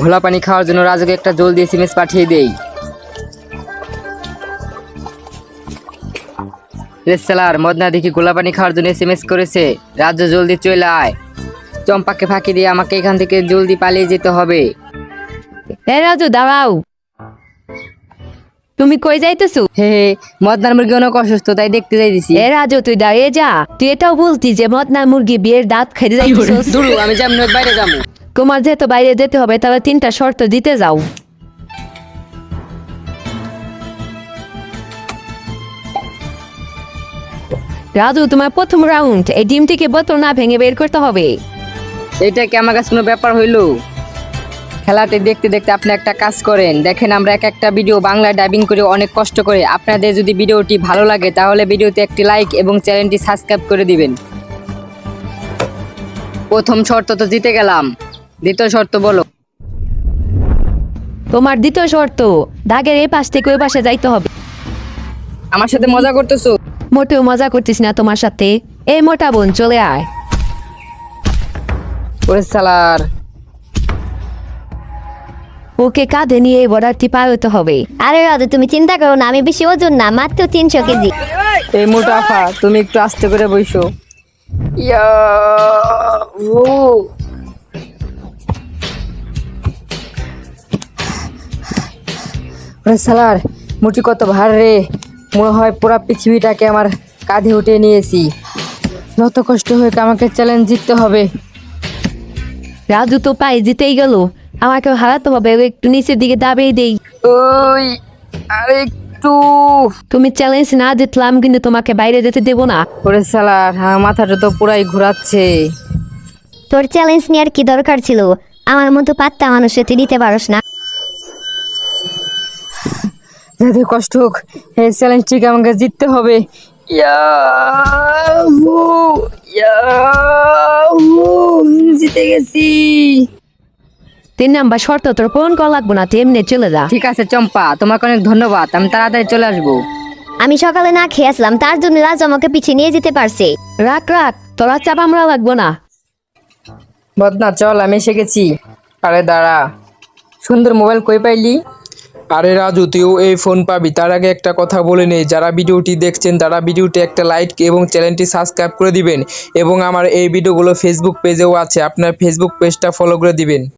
ঘোলা পানি খাওয়ার জন্য রাজুকে একটা জলদি এসএমএস পাঠিয়ে দেই। রেস্তালার মদনা দেখি গোলা পানি খাওয়ার জন্য এসএমএস করেছে। রাজু জলদি চলে আয়। চম্পাকে ফাঁকি দিয়ে আমাকে এখান থেকে জলদি পালিয়ে যেতে হবে। এ রাজু দাঁড়াও। তুমি কই যাইতেছো? হে হে মদনার মুরগি অনেক অসুস্থ তাই দেখতে যাইতেছি। এ রাজু তুই দাঁড়িয়ে যা। তুই এটাও বলতি যে মদনা মুরগি বিয়ের দাঁত খেতে যাইতেছিস দুরু আমি যেমন বাইরে যাব তোমার যেহেতু বাইরে যেতে হবে, তাহলে তিনটা শর্ত দিতে যাও। রাজু, তোমার প্রথম রাউন্ড এই ডিমটিকে বোতল না ভেঙে বের করতে হবে। এটা কি আমার কাছে কোনো ব্যাপার হইল? খেলাটি দেখতে দেখতে আপনি একটা কাজ করেন। দেখেন, আমরা এক একটা ভিডিও বাংলায় ডাবিং করে অনেক কষ্ট করে। আপনাদের যদি ভিডিওটি ভালো লাগে, তাহলে ভিডিওতে একটি লাইক এবং চ্যানেলটি সাবস্ক্রাইব করে দিবেন। প্রথম শর্ত তো জিতে গেলাম। দ্বিতীয় শর্ত বলো। তোমার দ্বিতীয় শর্ত দাগের এই পাশ থেকে ওই পাশে যাইতে হবে। আমার সাথে মজা করতেছো? মোটেও মজা করতিস না তোমার সাথে। এই মোটা বোন চলে আয়। ওরে সালার। ওকে কাঁধে নিয়ে এই বর্ডারটি পার হতে হবে। আরে রাজু তুমি চিন্তা করো না আমি বেশি ওজন না মাত্র তিনশো কেজি। এই মোটাফা তুমি একটু আস্তে করে বইসো। ইয়া ও। ওরে সালার মুটি কত ভার রে। মনে হয় পুরা পৃথিবীটাকে আমার কাঁধে উঠে নিয়েছি। যত কষ্ট হোক আমাকে চ্যালেঞ্জ জিততে হবে। রাজু তো পায়ে জিতেই গেল। আমাকে হারাতে হবে একটু নিচের দিকে দাবিয়ে দেই। ওই আরে একটু। তুমি চ্যালেঞ্জ না জিতলাম কিন্তু তোমাকে বাইরে যেতে দেবো না। ওরে সালার হ্যাঁ মাথাটা তো পুরাই ঘোরাচ্ছে। তোর চ্যালেঞ্জ নেওয়ার কি দরকার ছিল? আমার মতো পাত্তা মানুষে তুই দিতে পারস না। যাতে কষ্ট হোক এই চ্যালেঞ্জটিকে আমাকে জিততে হবে। ইয়াহু! ইয়াহু! জিতে গেছি। তিন নাম্বার শর্ত তোর পূরণ করা লাগবো না তুই এমনি চলে যা। ঠিক আছে চম্পা তোমাকে অনেক ধন্যবাদ আমি তাড়াতাড়ি চলে আসব। আমি সকালে না খেয়ে আসলাম তার জন্য রাজু আমাকে পিছিয়ে নিয়ে যেতে পারছে। রাখ রাখ তোরা চাপ আমরা লাগবো না। বদনা চল আমি এসে গেছি। আরে দাঁড়া। সুন্দর মোবাইল কই পাইলি? আরে রাজু, তুইও এই ফোন পাবি। তার আগে একটা কথা বলে নেই যারা ভিডিওটি দেখছেন তারা ভিডিওটি একটা লাইক এবং চ্যানেলটি সাবস্ক্রাইব করে দিবেন এবং আমার এই ভিডিওগুলো ফেসবুক পেজেও আছে, আপনার ফেসবুক পেজটা ফলো করে দিবেন।